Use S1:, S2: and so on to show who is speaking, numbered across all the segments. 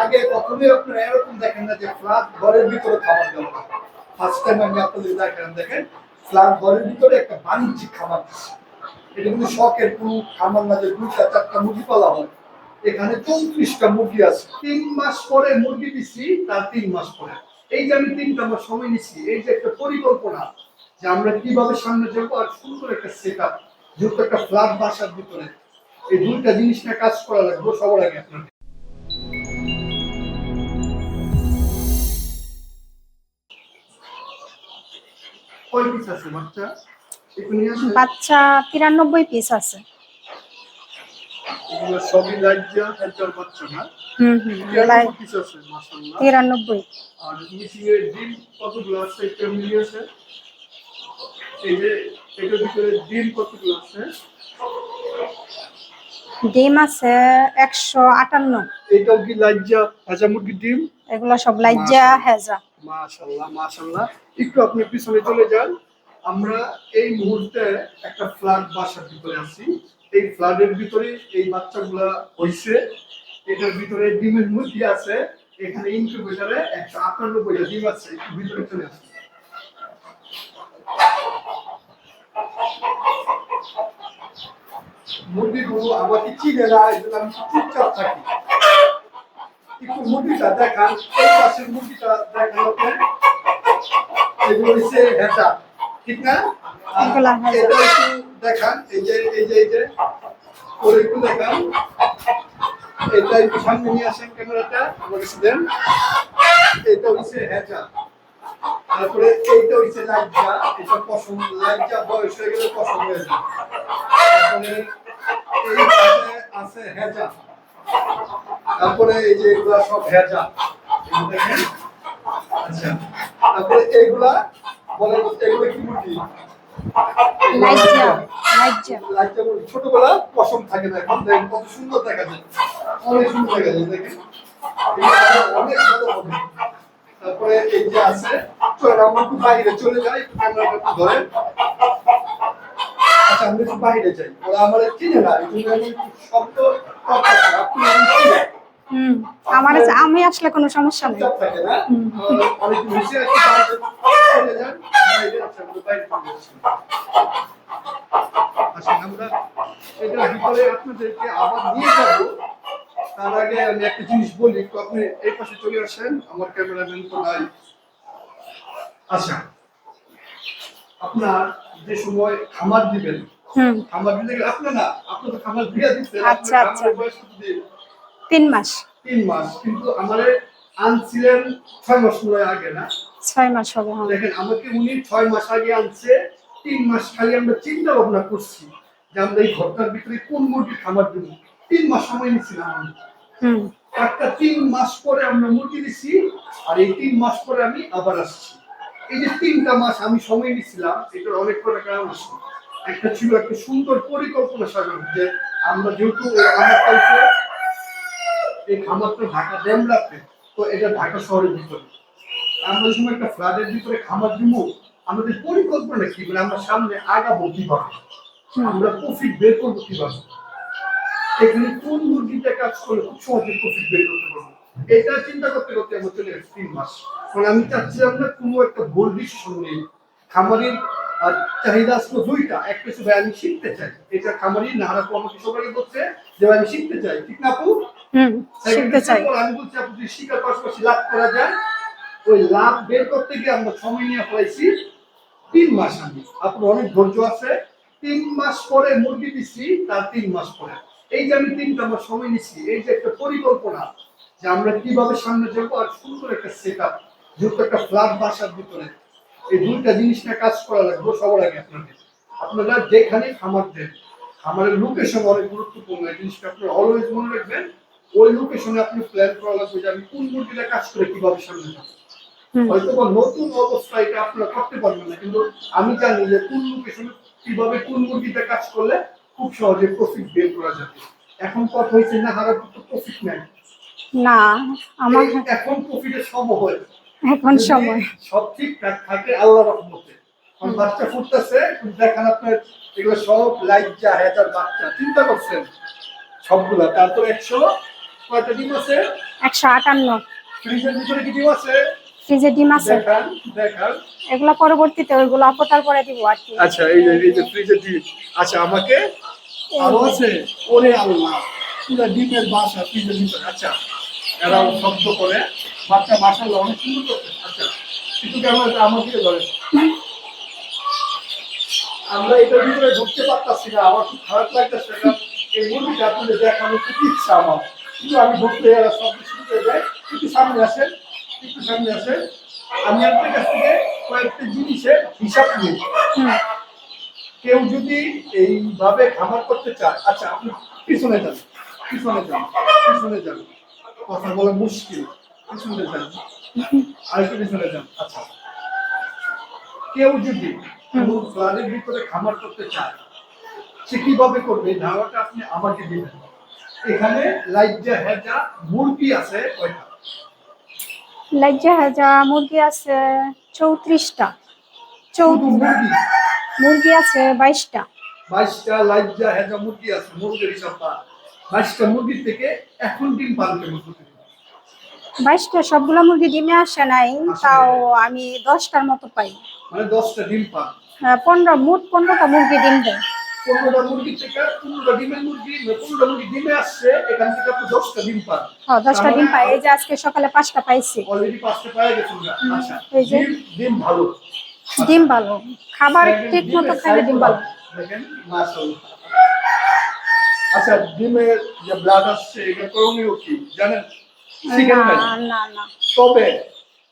S1: আগে কখনোই আপনারা এরকম দেখেন না যে ফ্ল্যাট ঘরের ভিতরে খাবার দেওয়া ফার্স্ট টাইম আমি আপনাদের দেখেন, ফ্ল্যাট ঘরের ভিতরে একটা বাণিজ্যিক এটা কিন্তু শখের কোনো খামার না যে দুইটা চারটা মুরগি পালা হয়। এখানে চৌত্রিশটা মুরগি আছে। তিন মাস পরে মুরগি দিচ্ছি তার তিন মাস পরে। এই যে আমি তিনটা মাস সময় নিচ্ছি এই যে একটা পরিকল্পনা যে আমরা কীভাবে সামনে যাব আর সুন্দর একটা সেট আপ যেহেতু একটা ফ্ল্যাট বাসার ভিতরে এই দুইটা জিনিস নিয়ে কাজ করা লাগবে সবার আগে আপনার। কয় পিস আছে বাচ্চা? একটু নিয়ে আসেন।
S2: বাচ্চা তিরানব্বই পিস আছে।
S1: এগুলো সবই লাইজা হেলচার বাচ্চা না?
S2: হুম হুম
S1: পিস আছে? মাশাআল্লাহ। আর মিশিং এর ডিম কতগুলো আছে? একটা মিলিয়ে আছে এই যে এটার ভিতরে ডিম কতগুলো আছে?
S2: ডিম আছে একশো আটান্ন।
S1: এটাও কি লাইজা হাজা মুরগির ডিম?
S2: এগুলো সব লাইজা হেজা।
S1: মাশাল্লাহ মাশাল্লাহ। একটু আপনি পিছনে চলে যান। আমরা এই মুহূর্তে একটা ফ্ল্যাট বাসার ভিতরে আছি। এই ফ্ল্যাটের ভিতরে এই বাচ্চাগুলা হইছে। এটার ভিতরে ডিমের মুরগি আছে। এখানে ইনকিউবেটরে একশো আটানব্বইটা ডিম আছে। ভিতরে চলে আসছে মুরগিগুলো আমাকে চিনে না এই জন্য আমি চুপচাপ থাকি। একটু মুরগিটা দেখান এই পাশের মুরগিটা দেখান এগুলো হচ্ছে হেটা ঠিক না?
S2: এগুলা
S1: এটা একটু দেখান এই যে এই যে এই যে ওর একটু দেখান। এটা একটু সামনে নিয়ে আসেন ক্যামেরাটা আমার কাছে দেন এটা হচ্ছে হেটা তারপরে এইটা হচ্ছে লাজ্জা এটা পছন্দ লাজ্জা বয়স হয়ে গেলে পছন্দ হয়ে যায়। তারপরে এই পাশে আছে হেজা। তারপরে এই যে এগুলা সব দেখেন আচ্ছা তারপরে এইগুলা বলে এগুলো কি মুরগি ছোটবেলা পশম থাকে না এখন দেখেন কত সুন্দর দেখা যায়। অনেক সুন্দর দেখা যায় দেখেন। অনেক ভালো হবে। তারপরে এই যে আছে চলেন আমরা একটু বাইরে চলে যাই একটু ক্যামেরাটা ধরেন। আচ্ছা আমরা একটু বাইরে যাই। ওরা আমাদের চিনে না এই জন্য আমি শব্দ আপনি।
S2: হুম আমার আমি আসলে কোনো সমস্যা নেই।
S1: চলে যান বাইরে আচ্ছা আমরা বাইরে চলে যাচ্ছি। আসেন আমরা এটার ভিতরে আপনাদেরকে আবার নিয়ে যাব। তার আগে আমি একটা জিনিস বলি আপনি এই পাশে চলে আসেন আমার ক্যামেরাম্যান তো নাই। আচ্ছা আপনার যে সময় খামার দিবেন খামার দিতে গেলে আপনি না আপনি তো খামার দিয়ে দিচ্ছেন
S2: আচ্ছা, আচ্ছা। তিন মাস।
S1: তিন মাস কিন্তু আমারে আনছিলেন ছয় মাস মনে আগে না?
S2: ছয় মাস হবে হ্যাঁ।
S1: দেখেন আমাকে উনি ছয় মাস আগে আনছে তিন মাস খালি আমরা চিন্তা ভাবনা করছি যে আমরা এই ঘরটার ভিতরে কোন মুরগি খামার দেবো? তিন মাস সময় নিচ্ছিলাম আমি।
S2: হুম।
S1: একটা তিন মাস পরে আমরা মুরগি দিছি আর এই তিন মাস পরে আমি আবার আসছি। এই যে তিনটা মাস আমি সময় নিচ্ছিলাম এটার অনেক কটা কারণ আছে। একটা ছিল একটা সুন্দর পরিকল্পনা সাজানো যে আমরা যেহেতু এই খামারটা হচ্ছে এই খামারটা ঢাকা তো এটা ঢাকা শহরের ভিতরে। আমরা সময় একটা ফ্ল্যাটের ভিতরে খামার দিব আমাদের পরিকল্পনা কি? মানে আমরা সামনে আগাবো কীভাবে? আমরা প্রফিট বের করব কীভাবে? এখানে কোন মুরগিটা কাজ করলে খুব সহজে প্রফিট বের করতে পারব? এটা চিন্তা করতে করতে আমার চলে গেছে তিন মাস। কারণ আমি চাচ্ছিলাম না কোনো একটা ভুল ডিসিশন নেই খামারির আর চাহিদা আসলো দুইটা। একটা শুধু আমি শিখতে চাই। এটা খামারি নাহারা আমাকে সবাই বলছে যে আমি শিখতে চাই। ঠিক না আপু?
S2: শিখতে চাই।
S1: আমি বলছি যদি পাশাপাশি লাভ করা যায় ওই লাভ বের করতে গিয়ে আমরা সময় নিয়ে ফেলাইছি তিন মাস আমি আপনার অনেক ধৈর্য আছে। তিন মাস পরে মুরগি দিচ্ছি তার তিন মাস পরে। এই যে আমি তিনটা মাস সময় নিচ্ছি এই যে একটা পরিকল্পনা যে আমরা কীভাবে সামনে যাব আর সুন্দর একটা সেট আপ যেহেতু একটা ফ্ল্যাট বাসার ভিতরে। এই দুইটা জিনিস নিয়ে কাজ করা লাগবে সবার আগে আপনাদের। আপনারা যেখানে খামার দেন খামারের লোকেশন অনেক গুরুত্বপূর্ণ এই জিনিসটা আপনারা অলওয়েজ মনে রাখবেন। ওই লোকেশনে আপনি প্ল্যান করা লাগবে যে আমি কোন মুরগিটা কাজ করে কীভাবে সামনে যাব। হয়তো বা নতুন অবস্থা এটা আপনারা করতে পারবেন না কিন্তু আমি জানি যে কোন লোকেশনে কীভাবে কোন মুরগিটা কাজ করলে খুব সহজে প্রফিট বের করা যাবে। এখন কত হয়েছে না হারা তো প্রফিট নেই?
S2: না আমার
S1: এখন প্রফিটের সময়। হয়
S2: এখন সময়।
S1: সব ঠিকঠাক থাকে আল্লাহ রহমতে। বাচ্চা ফুটতেছে দেখেন আপনার এগুলো সব লাইট যা হেজার বাচ্চা চিন্তা করছেন? সবগুলা তারপর একশো কয়টা ডিম আছে?
S2: একশো আটান্ন।
S1: ফ্রিজের ভিতরে কি ডিম আছে?
S2: ফ্রিজে ডিম আছে। এগুলো পরবর্তীতে ওইগুলো আপতার করে দিব আর কি।
S1: আচ্ছা এই যে ফ্রিজের ডিম। আচ্ছা আমাকে আরও আছে ওরে আল্লাহ পুরো ডিমের বাসা ফ্রিজের ভিতরে আচ্ছা এরাও শব্দ করে। বাচ্চা মাসাল্লাহ অনেক সুন্দর করছে। আচ্ছা কিন্তু কেমন আমাকে ধরে আমরা এটার ভিতরে ঢুকতে পারতাছি না, আমার খুব খারাপ লাগতেছে কারণ এই মুরগিটা আপনাদের দেখানোর খুব ইচ্ছা আমার। কিন্তু আমি ঢুকতে এরা সব করে দেয় একটু সামনে আসেন, একটু সামনে আসেন। আমি আপনার কাছ থেকে কয়েকটা জিনিসের হিসাব নিই। কেউ যদি এইভাবে খামার করতে চায় আচ্ছা আপনি পিছনে যান পিছনে যান পিছনে যান। কথা বলা মুশকিল পিছনে যান। আরেকটু পিছনে যান আচ্ছা। কেউ যদি ফ্ল্যাটের ভিতরে খামার করতে চায় সে কীভাবে করবে? এই ধারণাটা আপনি আমাকে দিবেন। এখানে লাইট যা হেজা মুরগি আছে কয়টা?
S2: লজ্জা হাজা মুরগি আছে চৌত্রিশটা। চৌ
S1: শুধু মুরগি
S2: মুরগি আছে বাইশটা।
S1: বাইশটা লাইট যা হেজা মুরগি আছে মুরগির হিসাবটা বাইশটা মুরগির থেকে এখন ডিম পালতে মুরগি
S2: বাইশটা সবগুলো মুরগি ডিমে আসে নাই তাও আমি দশটার মতো পাই।
S1: মানে দশটা ডিম পান।
S2: আহ, পনেরো মোট পনেরোটা মুরগি ডিম দেয়।
S1: পনেরোটা মুরগি থেকে পনেরোটা ডিমের মুরগি পনেরোটা মুরগি ডিমে আসছে এখান থেকে আপনি দশটা ডিম পান।
S2: হ্যাঁ দশটা ডিম পাই। এই যে আজকে সকালে পাঁচটা পাইছি।
S1: অলরেডি পাঁচটা পাওয়া গেছে? আচ্ছা
S2: এই যে।
S1: ডিম ডিম ভালো।
S2: ডিম ভালো খাবার ঠিক মতো খাইলে ডিম
S1: ভালো। আচ্ছা ডিমের যে ব্লাড আসছে এটা করণীয় কি? জানেন? শিখেন
S2: না
S1: নাই?
S2: না না
S1: তবে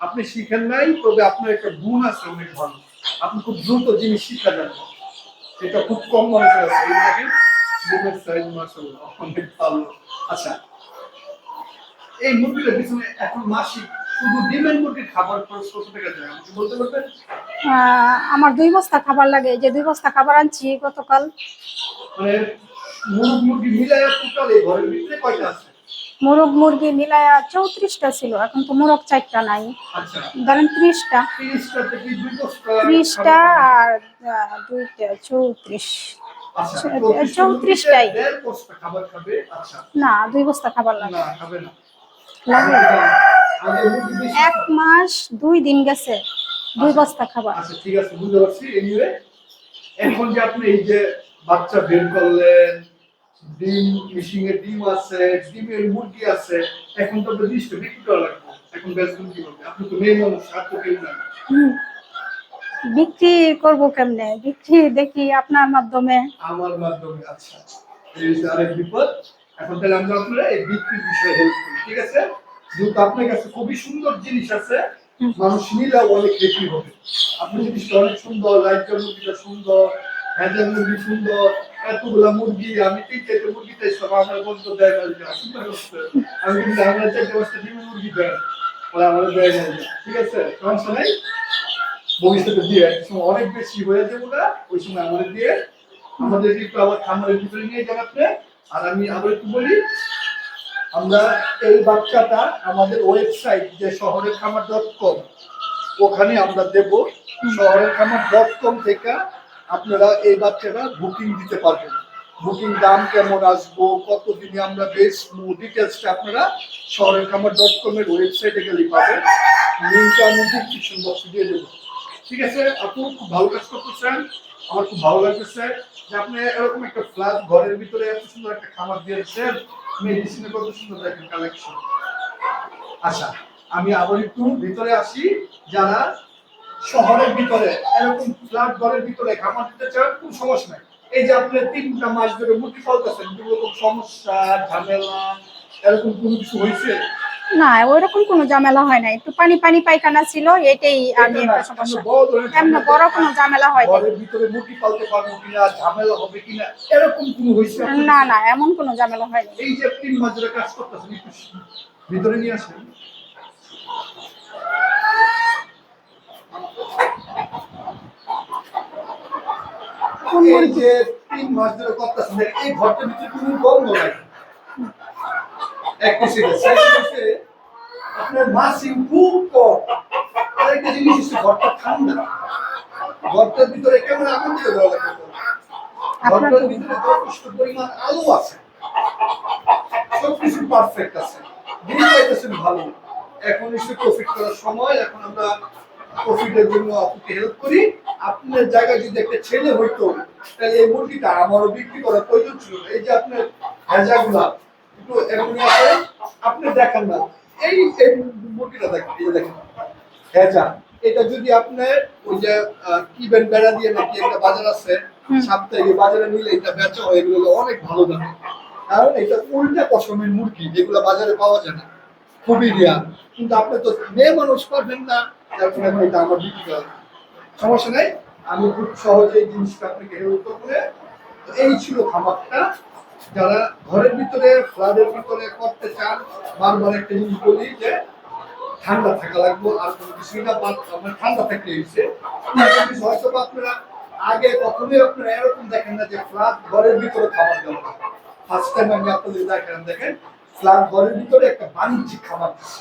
S1: আপনি শিখেন নাই তবে আপনার একটা গুণ আছে অনেক ভালো। আপনি খুব দ্রুত জিনিস শিখা যান। এটা খুব কম মানুষের আছে। এই দেখেন ডিমের সাইজ মাশাআল্লাহ অনেক ভালো। আচ্ছা এই মুরগিটার পিছনে এখন মাসিক
S2: আমার দুই বস্তা খাবার লাগে যে দুই বস্তা খাবার আনছি গতকাল।
S1: মানে মুরগ আছে?
S2: মোরগ মিলায়া চৌত্রিশটা ছিল এখন তো মোরগ চারটা নাই।
S1: আচ্ছা।
S2: ধরেন ত্রিশটা।
S1: তিরিশটা
S2: আর দুইটা চৌত্রিশ।
S1: আচ্ছা
S2: চৌত্রিশটাই।
S1: আচ্ছা।
S2: না দুই বস্তা খাবার লাগে। লাগে। এক মাস দুই দিন গেছে দুই বস্তা খাবার।
S1: আচ্ছা ঠিক আছে বুঝতে পারছি। এনিওয়ে এখন যে আপনি এই যে বাচ্চা বের করলেন ডিম মিশিং এর ডিম আছে ডিমের মুরগি আছে এখন তো আপনার বিক্রি করা লাগবে। এখন বেচবেন কীভাবে আপনি তো মেয়ে মানুষ আর তো কেউ না
S2: বিক্রি করব কেমনে? বিক্রি দেখি আপনার মাধ্যমে।
S1: আমার মাধ্যমে আচ্ছা। এই আরেক বিপদ। এখন তাহলে আমরা আপনারা এই বিক্রির বিষয়ে হেল্প করি ঠিক আছে? যেহেতু আপনার কাছে খুবই সুন্দর জিনিস আছে, মানুষ নিলে অনেক হ্যাপি হবে। আপনি জিনিসটা অনেক সুন্দর লাইটের মুরগিটা সুন্দর হ্যাজার মুরগি সুন্দর, এতগুলা মুরগি, আমি তিন চারটে মুরগি চাইছিলাম আমার বন্ধু দেয়। আমি কিন্তু আমরা চারটে পাঁচটা ডিমের মুরগি দেয় ওরা আমার দেয় ঠিক আছে? সমস্যা নাই? ভবিষ্যতে দিয়ে সময় অনেক বেশি হয়ে যাব না ওই সময় আমাদের দিয়ে। আমাদের একটু আবার খামারের ভিতরে নিয়ে যান আপনি। আর আমি আবার একটু বলি আমরা এই বাচ্চাটা আমাদের ওয়েবসাইট যে শহরের খামার ডট কম ওখানে আমরা দেব। শহরের খামার ডট কম থেকে আপনারা এই বাচ্চাটা বুকিং দিতে পারবেন। বুকিং দাম কেমন আসব কত দিনে আমরা বেচবো ডিটেলসটা আপনারা শহরের খামার ডট কম এর ওয়েবসাইটে গেলে পাবেন। লিঙ্কটা আমি ডিসক্রিপশন বক্সে দিয়ে দেবো। ঠিক আছে, আপনি খুব ভালো কাজ করতেছেন, আমার খুব ভালো লাগতেছে যে আপনি এরকম একটা ফ্ল্যাট ঘরের ভিতরে এত সুন্দর একটা খাবার দিয়েছেন মেডিসিনে কত সুন্দর দেখেন কালেকশন আচ্ছা আমি আবার একটু ভিতরে আসি, যারা শহরের ভিতরে এরকম ফ্ল্যাট ঘরের ভিতরে খাবার দিতে চান, কোনো সমস্যা নাই। এই যে আপনি তিনটা মাস ধরে পালতেছেন কোনো রকম সমস্যা, ঝামেলা, এরকম কোনো কিছু হয়েছে?
S2: না ওইরকম কোনো ঝামেলা হয় না। একটু পানি পানি পায়খানা ছিল এটাই আমি একটা সমস্যা।
S1: বড়
S2: এমন বড় কোনো ঝামেলা হয় না।
S1: কিনা ঝামেলা?
S2: না এমন কোনো ঝামেলা হয়নি
S1: এই যে তিন মাস ধরে কাজ করতেছেন ভিতরে নিয়ে আসেন। এই যে তিন মাস ধরে করতেছেন এই ঘরটার ভিতরে কোনো গন্ধ নাই। এক পাশে আপনার মাসিং খুব কম। আরেকটা জিনিস হচ্ছে ঘরটা ঠান্ডা। ঘরটার ভিতরে কেমন আগুন দিয়ে দেওয়া লাগবে? ঘরটার ভিতরে যথেষ্ট পরিমাণ আলো আছে। সবকিছু পারফেক্ট আছে। দিন পাইতেছেন ভালো। এখন এসে প্রফিট করার সময় এখন আমরা প্রফিটের জন্য আপনাকে হেল্প করি। আপনার জায়গায় যদি একটা ছেলে হইতো তাহলে এই মুরগিটা আমারও বিক্রি করার প্রয়োজন ছিল এই যে আপনার ভেজাগুলা একটু আছে আপনি দেখেন না। এই এই মুরগিটা দেখেন এই দেখেন। ভেজা এটা যদি আপনার ওই যে আহ, কি বেন বেড়া দিয়ে নাকি একটা বাজার আছে সাপ্তাহিক বাজারে নিলে এটা বেচা হয় এগুলো অনেক ভালো দামে। কারণ এটা উল্টা পশমের মুরগি যেগুলো বাজারে পাওয়া যায় না। খুবই রেয়ার কিন্তু আপনি তো মেয়ে মানুষ পারবেন না যার ফলে এটা আমার বিক্রি করা সমস্যা নেই। আমি খুব সহজে এই জিনিসটা আপনাকে হেল্প করে এই ছিল খামারটা। যারা ঘরের ভিতরে ফ্ল্যাটের ভিতরে করতে চান, বারবার একটা জিনিস বলি যে ঠান্ডা থাকা লাগবে, আর কোনো কিছুই না বাদ আমার ঠান্ডা থাকলে হয়েছে। হয়তো আপনারা আগে কখনোই আপনারা এরকম দেখেন না যে ফ্ল্যাট ঘরের ভিতরে খাবার দেওয়া ফার্স্ট টাইম আমি আপনাদের দেখেন দেখেন ফ্ল্যাট ঘরের ভিতরে একটা বাণিজ্যিক খাবার দিচ্ছে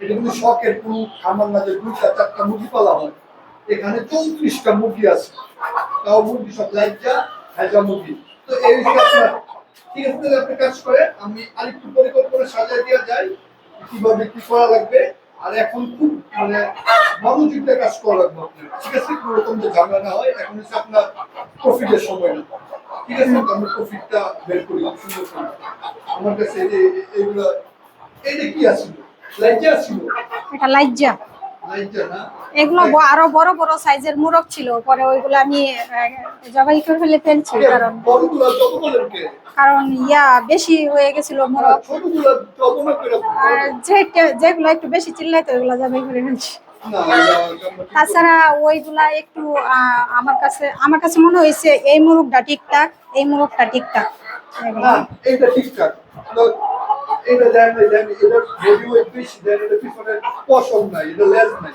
S1: এটা কিন্তু শখের কোনো খামার না যে দুইটা, চারটা মুরগি পালা হয়। এখানে চৌত্রিশটা মুরগি আছে। তাও মুরগি সব লাইজা হাজা মুরগি। তো এই আপনার ঠিক আছে তাহলে আপনি কাজ করে আমি আরেকটু পরিকল্পনা সাজিয়ে দেওয়া যায় কীভাবে কি করা লাগবে আর এখন খুব মানে মনোযোগটা কাজ করা লাগবে আপনার। ঠিক আছে কোনো রকম যে ঝামেলা না হয় এখন হচ্ছে আপনার প্রফিটের সময় না। ঠিক আছে আমরা প্রফিটটা বের করি সুন্দর করে। আমার কাছে এই যে এইগুলো এইটা কি আছিল? লাইজা আছিল?
S2: এটা লাইজ্জা
S1: লাইজা না?
S2: এগুলো আরও বড় বড় সাইজের মুরগ ছিল। পরে ওইগুলো আমি জবাই করে ফেলে ফেলছি কারণ কারণ ইয়া বেশি হয়ে গেছিল মুরগ। আর যে যেগুলো একটু বেশি চিল্লাইতো ওইগুলো জবাই করে ফেলছি। তাছাড়া ওইগুলা একটু আমার কাছে আমার কাছে মনে হয়েছে এই মুরগটা ঠিকঠাক এই মুরগটা ঠিকঠাক।
S1: এইটা ঠিকঠাক। এটা দেন এটা বডি ওয়েট বেশি দেন এটা পিছনে পশম নাই এটা লেজ নাই।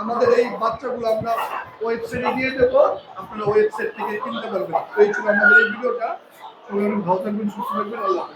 S1: আমাদের এই বাচ্চাগুলো আমরা ওয়েবসাইটে দিয়ে দেবো। আপনারা ওয়েবসাইট থেকে কিনতে পারবেন। এই ছিল আমাদের এই ভিডিওটা। ভালো থাকবেন, সুস্থ থাকবেন, আল্লাহ